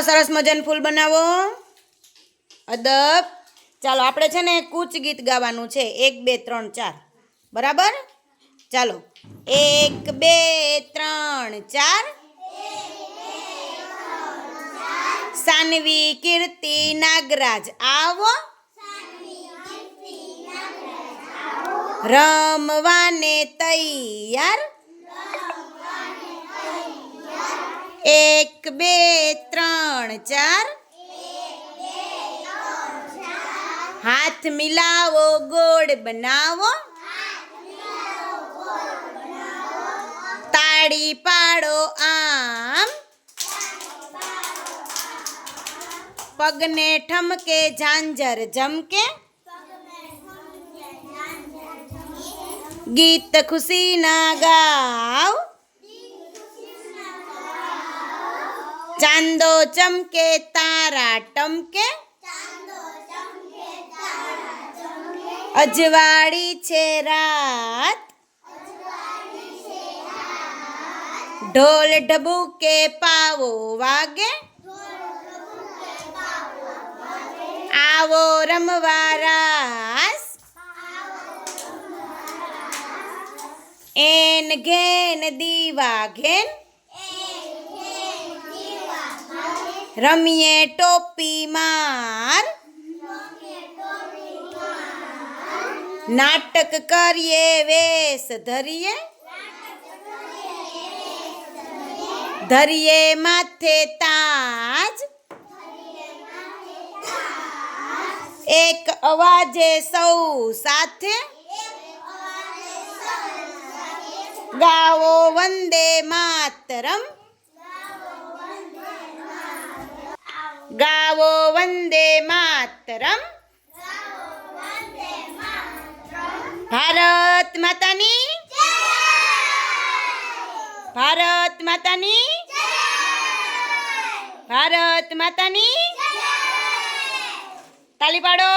સરસ મજાનું ફૂલ બનાવો. અદબ. ચાલો, આપણે છે ને કૂચ ગીત ગાવાનું છે. એક, બે, ત્રણ, ચાર. બરાબર? ચાલો. એક, બે, ત્રણ, ચાર. સાનવી કીર્તિ નાગરાજ, આવો. રમવાને તૈયાર. એક, બે, ત્રણ, ચાર. હાથ મિલાવો, ગોળ બનાવો. તાળી પાડો આમ. પગને ઠમકે, ઝાંઝર જમકે. ગીત ખુશીના ગાવ. ચાંદો ચમકે તારા ટમકે અજવાળી છે રાત ઢોલ ઢબુકે પાવો વાગે આવો રમવા રાસ એન ઘેન દીવા ઘેન રમીએ ટોપી માર. નાટક કરીએ, વેશ ધરીએ. ધરીએ માથે તાજ. એક અવાજે સૌ સાથે. ગાવો વંદે માતરમ. ગાવો વંદે માતરમ. ભારત માતાની ભારત માતાની ભારત માતાની તાલી પાડો.